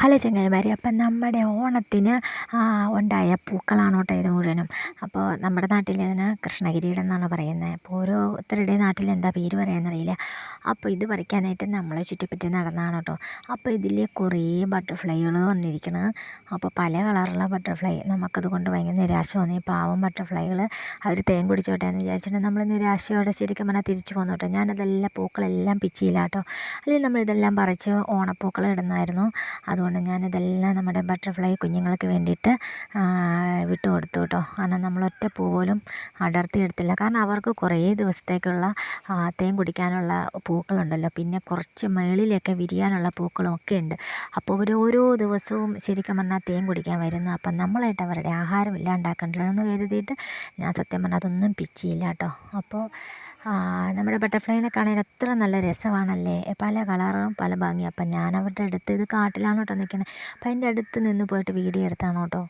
Hello ചങ്ങായിമാരെ അപ്പം നമ്മുടെ ഓണത്തിന് ഉണ്ടായ പൂക്കളാണ് കേട്ടോ ഇത് മുഴുവനും. അപ്പോൾ നമ്മുടെ നാട്ടിൽ ഇതിന് കൃഷ്ണഗിരിയുടെ എന്നാണ് പറയുന്നത്. അപ്പോൾ ഓരോരുത്തരുടെ നാട്ടിൽ എന്താ പേര് പറയാമെന്നറിയില്ല അപ്പോൾ ഇത് പറിക്കാനായിട്ട് നമ്മളെ ചുറ്റിപ്പറ്റി നടന്നതാണ് കേട്ടോ. അപ്പോൾ ഇതിൽ കുറേ ബട്ടർഫ്ലൈകൾ വന്നിരിക്കണം. അപ്പോൾ പല കളറുള്ള ബട്ടർഫ്ലൈ നമുക്കത് കൊണ്ട് ഭയങ്കര നിരാശ തോന്നി. പാവം ബട്ടർഫ്ലൈകൾ അവർ തേൻ കുടിച്ചോട്ടെ എന്ന് വിചാരിച്ചിട്ട് നമ്മൾ നിരാശയോടെ ശരിക്കും പറഞ്ഞാൽ തിരിച്ചു പോകുന്നു കേട്ടോ. ഞാനതെല്ലാം പൂക്കളെല്ലാം പിച്ചിയില്ല കേട്ടോ. അല്ലെങ്കിൽ നമ്മളിതെല്ലാം പറിച്ച് ഓണപ്പൂക്കൾ ഇടുന്നതായിരുന്നു. അതുകൊണ്ട് ഞാനിതെല്ലാം നമ്മുടെ ബട്ടർഫ്ലൈ കുഞ്ഞുങ്ങൾക്ക് വേണ്ടിയിട്ട് വിട്ടു കൊടുത്തു കേട്ടോ കാരണം നമ്മൾ ഒറ്റ പൂ പോലും അടർത്തി എടുത്തില്ല കാരണം അവർക്ക് കുറേ ദിവസത്തേക്കുള്ള തേൻ കുടിക്കാനുള്ള പൂക്കളുണ്ടല്ലോ. പിന്നെ കുറച്ച് മേളിലൊക്കെ വിരിയാനുള്ള പൂക്കളും ഒക്കെ ഉണ്ട്. അപ്പോൾ ഇവർ ഓരോ ദിവസവും ശരിക്കും പറഞ്ഞാൽ തേൻ കുടിക്കാൻ വരുന്നു അപ്പം നമ്മളായിട്ട് അവരുടെ ആഹാരം ഇല്ലാണ്ടാക്കണ്ടല്ലോ എന്ന് കരുതിയിട്ട് ഞാൻ സത്യം പറഞ്ഞാൽ അതൊന്നും പിച്ചിയില്ല കേട്ടോ അപ്പോൾ നമ്മുടെ ബട്ടർഫ്ലൈനെ കാണാൻ എത്ര നല്ല രസമാണല്ലേ. പല കളറും പല ഭംഗിയും. അപ്പം ഞാൻ അവരുടെ അടുത്ത് ഇത് കാട്ടിലാണ് കേട്ടോ നിൽക്കുന്നത് അപ്പം അതിന്റെ അടുത്ത് നിന്ന് പോയിട്ട് വീഡിയോ എടുത്താണ് കേട്ടോ